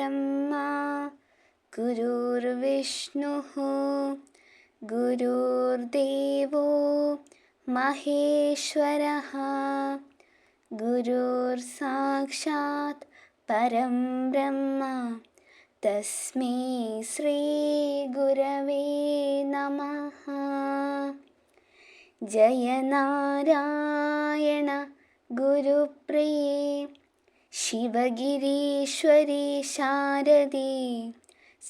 ब्रह्मा गुरुर्विष्णुः गुरुर्देवो महेश्वरः गुरुर्साक्षात् परं ब्रह्म तस्मै श्रीगुरवे नमः जय नारायण गुरुप्रिये ശിവഗിരീശ്വരി ശാരദി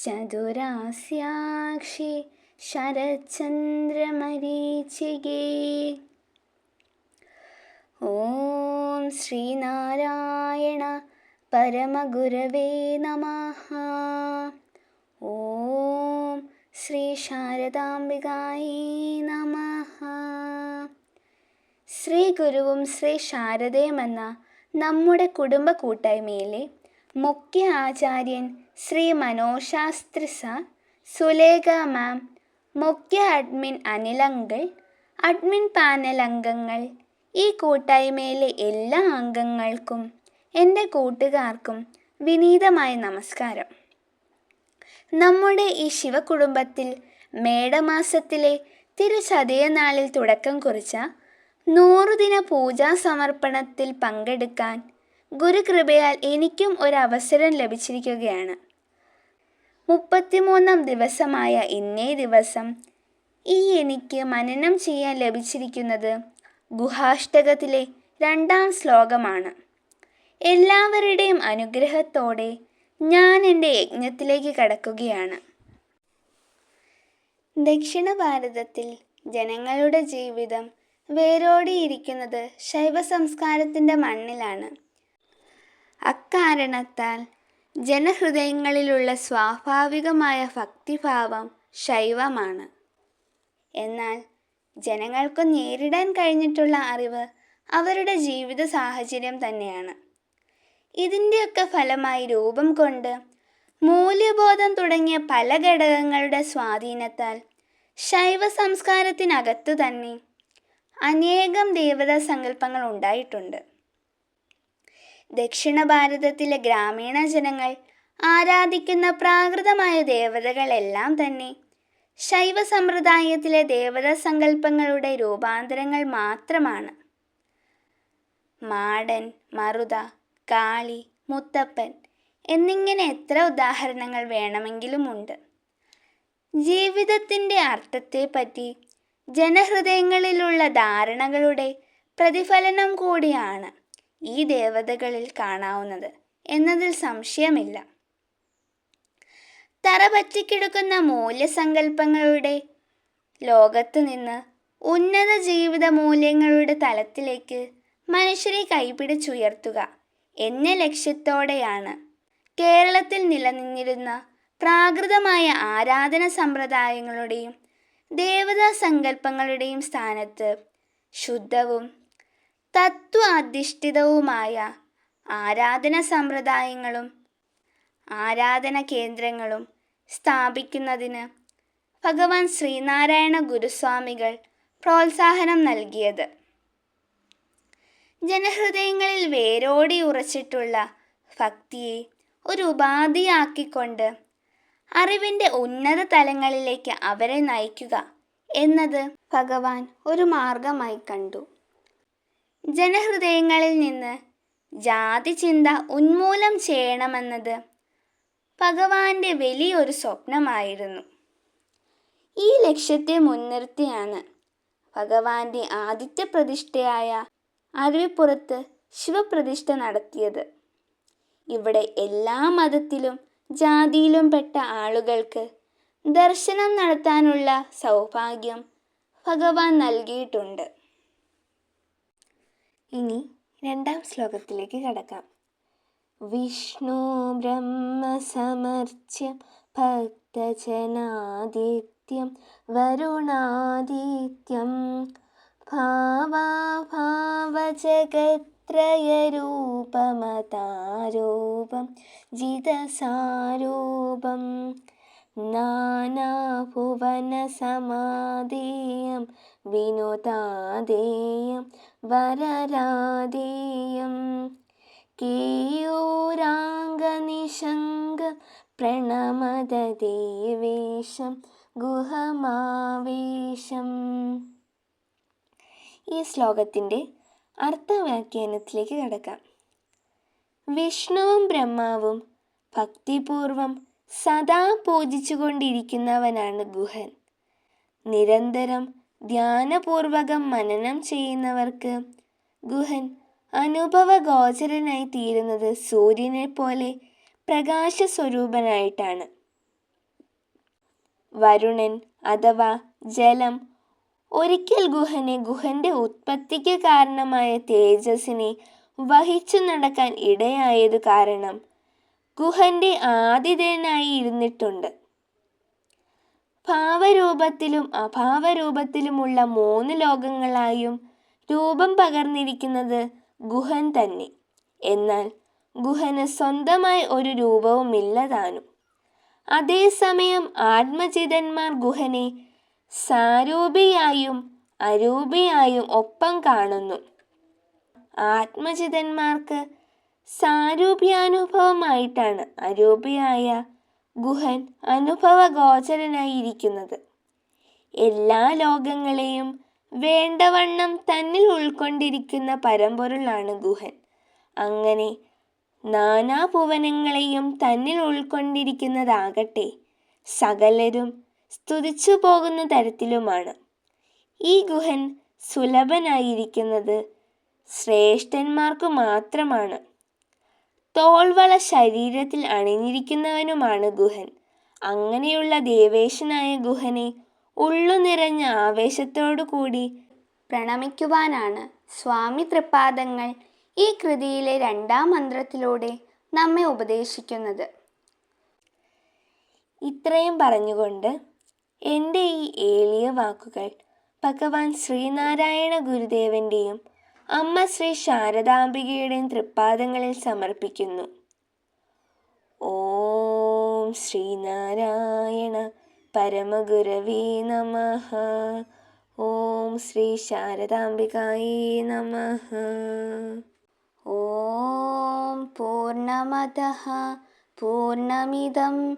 ചതുരാസ്യാക്ഷി ശരചന്ദ്രമരീചികേ ഓം ശ്രീനാരായണ പരമഗുരവേ നമ. ഓം ശ്രീ ശാരദാംബികായി നമ. ശ്രീ ഗുരുവും ശ്രീ ശാരദയുമെന്ന നമ്മുടെ കുടുംബ കൂട്ടായ്മയിലെ മുഖ്യ ആചാര്യൻ ശ്രീ മനോശാസ്ത്രി സ സുലേഖ മാം മുഖ്യ അഡ്മിൻ അനിലങ്കൾ അഡ്മിൻ പാനൽ അംഗങ്ങൾ ഈ കൂട്ടായ്മയിലെ എല്ലാ അംഗങ്ങൾക്കും എന്റെ കൂട്ടുകാർക്കും വിനീതമായ നമസ്കാരം. നമ്മുടെ ഈ ശിവകുടുംബത്തിൽ മേടമാസത്തിലെ തിരുചതയ നാളിൽ തുടക്കം കുറിച്ച നൂറുദിന പൂജാ സമർപ്പണത്തിൽ പങ്കെടുക്കാൻ ഗുരുകൃപയാൽ എനിക്കും ഒരവസരം ലഭിച്ചിരിക്കുകയാണ്. മുപ്പത്തിമൂന്നാം ദിവസമായ ഇന്നേ ദിവസം ഈ എനിക്ക് മനനം ചെയ്യാൻ ലഭിച്ചിരിക്കുന്നത് ഗുഹാഷ്ടകത്തിലെ രണ്ടാം ശ്ലോകമാണ്. എല്ലാവരുടെയും അനുഗ്രഹത്തോടെ ഞാൻ എന്റെ യജ്ഞത്തിലേക്ക് കടക്കുകയാണ്. ദക്ഷിണ ഭാരതത്തിൽ ജനങ്ങളുടെ ജീവിതം വേരോടിയിരിക്കുന്നത് ശൈവ സംസ്കാരത്തിന്റെ മണ്ണിലാണ്. അക്കാരണത്താൽ ജനഹൃദയങ്ങളിലുള്ള സ്വാഭാവികമായ ഭക്തിഭാവം ശൈവമാണ്. എന്നാൽ ജനങ്ങൾക്ക് നേരിടാൻ കഴിഞ്ഞിട്ടുള്ള അറിവ് അവരുടെ ജീവിത സാഹചര്യം തന്നെയാണ്. ഇതിന്റെയൊക്കെ ഫലമായി രൂപം കൊണ്ട് മൂല്യബോധം തുടങ്ങിയ പല ഘടകങ്ങളുടെ സ്വാധീനത്താൽ ശൈവ സംസ്കാരത്തിനകത്തു തന്നെ അനേകം ദേവതാ സങ്കല്പങ്ങൾ ഉണ്ടായിട്ടുണ്ട്. ദക്ഷിണ ഭാരതത്തിലെ ഗ്രാമീണ ജനങ്ങൾ ആരാധിക്കുന്ന പ്രാകൃതമായ ദേവതകളെല്ലാം തന്നെ ശൈവ സമ്പ്രദായത്തിലെ ദേവതാ സങ്കല്പങ്ങളുടെ രൂപാന്തരങ്ങൾ മാത്രമാണ്. മാടൻ മറുത കാളി മുത്തപ്പൻ എന്നിങ്ങനെ എത്ര ഉദാഹരണങ്ങൾ വേണമെങ്കിലും ഉണ്ട്. ജീവിതത്തിന്റെ അർത്ഥത്തെപ്പറ്റി ജനഹൃദയങ്ങളിലുള്ള ധാരണകളുടെ പ്രതിഫലനം കൂടിയാണ് ഈ ദേവതകളിൽ കാണാവുന്നത് എന്നതിൽ സംശയമില്ല. തറ പറ്റിക്കിടക്കുന്ന മൂല്യസങ്കല്പങ്ങളുടെ ലോകത്ത് നിന്ന് ഉന്നത ജീവിത മൂല്യങ്ങളുടെ തലത്തിലേക്ക് മനുഷ്യരെ കൈപിടിച്ചുയർത്തുക എന്ന ലക്ഷ്യത്തോടെയാണ് കേരളത്തിൽ നിലനിന്നിരുന്ന പ്രാകൃതമായ ആരാധന സമ്പ്രദായങ്ങളുടെയും ദേവതാ സങ്കല്പങ്ങളുടെയും സ്ഥാനത്ത് ശുദ്ധവും തത്വാധിഷ്ഠിതവുമായ ആരാധന സമ്പ്രദായങ്ങളും ആരാധന കേന്ദ്രങ്ങളും സ്ഥാപിക്കുന്നതിന് ഭഗവാൻ ശ്രീനാരായണ ഗുരുസ്വാമികൾ പ്രോത്സാഹനം നൽകിയത്. ജനഹൃദയങ്ങളിൽ വേരോടി ഉറച്ചിട്ടുള്ള ഭക്തിയെ ഒരു ഉപാധിയാക്കിക്കൊണ്ട് അറിവിന്റെ ഉന്നത തലങ്ങളിലേക്ക് അവരെ നയിക്കുക എന്നത് ഭഗവാൻ ഒരു മാർഗമായി കണ്ടു. ജനഹൃദയങ്ങളിൽ നിന്ന് ജാതി ചിന്ത ഉന്മൂലം ചെയ്യണമെന്നത് ഭഗവാന്റെ വലിയൊരു സ്വപ്നമായിരുന്നു. ഈ ലക്ഷ്യത്തെ മുൻനിർത്തിയാണ് ഭഗവാന്റെ ആദിത്യ പ്രതിഷ്ഠയായ അരുവിപ്പുറത്ത് ശിവപ്രതിഷ്ഠ നടത്തിയത്. ഇവിടെ എല്ലാ മതത്തിലും ജാതിയിലും പെട്ട ആളുകൾക്ക് ദർശനം നടത്താനുള്ള സൗഭാഗ്യം ഭഗവാൻ നൽകിയിട്ടുണ്ട്. ഇനി രണ്ടാം ശ്ലോകത്തിലേക്ക് കടക്കാം. വിഷ്ണു ബ്രഹ്മസമർച്ച്യം ഭക്തജനാദിത്യം വരുണാദിത്യം ഭാവാഭാവജഗത്രയരൂപമതാരൂപം ജിതസാരൂപം നാനാഭുവനസമാധേയം വിനോദാദേയം വരരാധേയം കേയോരാംഗനിശങ്ക പ്രണമദേവേശം ഗുഹമാവേശം. ഈ ശ്ലോകത്തിന്റെ അർത്ഥവ്യാഖ്യാനത്തിലേക്ക് കടക്കാം. വിഷ്ണുവും ബ്രഹ്മാവും ഭക്തിപൂർവം സദാ പൂജിച്ചുകൊണ്ടിരിക്കുന്നവനാണ് ഗുഹൻ. നിരന്തരം ധ്യാനപൂർവകം മനനം ചെയ്യുന്നവർക്ക് ഗുഹൻ അനുഭവഗോചരനായി തീരുന്നത് സൂര്യനെ പോലെ പ്രകാശ സ്വരൂപനായിട്ടാണ് വരുണൻ അഥവാ ജലം ഒരിക്കൽ ഗുഹനെ ഗുഹന്റെ ഉത്പത്തിക്ക് കാരണമായ തേജസ്സിനെ വഹിച്ചു നടക്കാൻ ഇടയായത് കാരണം ഗുഹന്റെ ആതിഥേയനായി ഇരുന്നിട്ടുണ്ട്. ഭാവരൂപത്തിലും അഭാവരൂപത്തിലുമുള്ള മൂന്ന് ലോകങ്ങളായും രൂപം പകർന്നിരിക്കുന്നത് ഗുഹൻ തന്നെ. എന്നാൽ ഗുഹന് സ്വന്തമായി ഒരു രൂപവുമില്ലതാനും അതേസമയം ആത്മചിതന്മാർ ഗുഹനെ സാരൂപിയായും അരൂപിയായും ഒപ്പം കാണുന്നു. ആത്മജിതന്മാർക്ക് സാരൂപ്യാനുഭവമായിട്ടാണ് അരൂപിയായ ഗുഹൻ അനുഭവഗോചരനായിരിക്കുന്നത് എല്ലാ ലോകങ്ങളെയും വേണ്ടവണ്ണം തന്നിൽ ഉൾക്കൊണ്ടിരിക്കുന്ന പരമ്പൊരുളാണ് ഗുഹൻ. അങ്ങനെ നാനാഭുവനങ്ങളെയും തന്നിൽ ഉൾക്കൊണ്ടിരിക്കുന്നതാകട്ടെ സകലരും സ്തുതിച്ചു പോകുന്ന തരത്തിലുമാണ്. ഈ ഗുഹൻ സുലഭനായിരിക്കുന്നത് ശ്രേഷ്ഠന്മാർക്ക് മാത്രമാണ്. തോൾവള ശരീരത്തിൽ അണിഞ്ഞിരിക്കുന്നവനുമാണ് ഗുഹൻ. അങ്ങനെയുള്ള ദേവേശനായ ഗുഹനെ ഉള്ളു നിറഞ്ഞ ആവേശത്തോടു കൂടി പ്രണമിക്കുവാനാണ് സ്വാമി തൃപ്പാദങ്ങൾ ഈ കൃതിയിലെ രണ്ടാം മന്ത്രത്തിലൂടെ നമ്മെ ഉപദേശിക്കുന്നത്. ഇത്രയും പറഞ്ഞുകൊണ്ട് എന്റെ ഈ ഏലിയ വാക്കുകൾ ഭഗവാൻ ശ്രീനാരായണ ഗുരുദേവന്റെയും അമ്മ ശ്രീ ശാരദാംബികയുടെയും തൃപ്പാദങ്ങളിൽ സമർപ്പിക്കുന്നു. ഓം ശ്രീനാരായണ പരമഗുരവേ നമ. ഓം ശ്രീ ശാരദാംബികായേ നമ. ഓം പൂർണമദ. പൂർണമിദം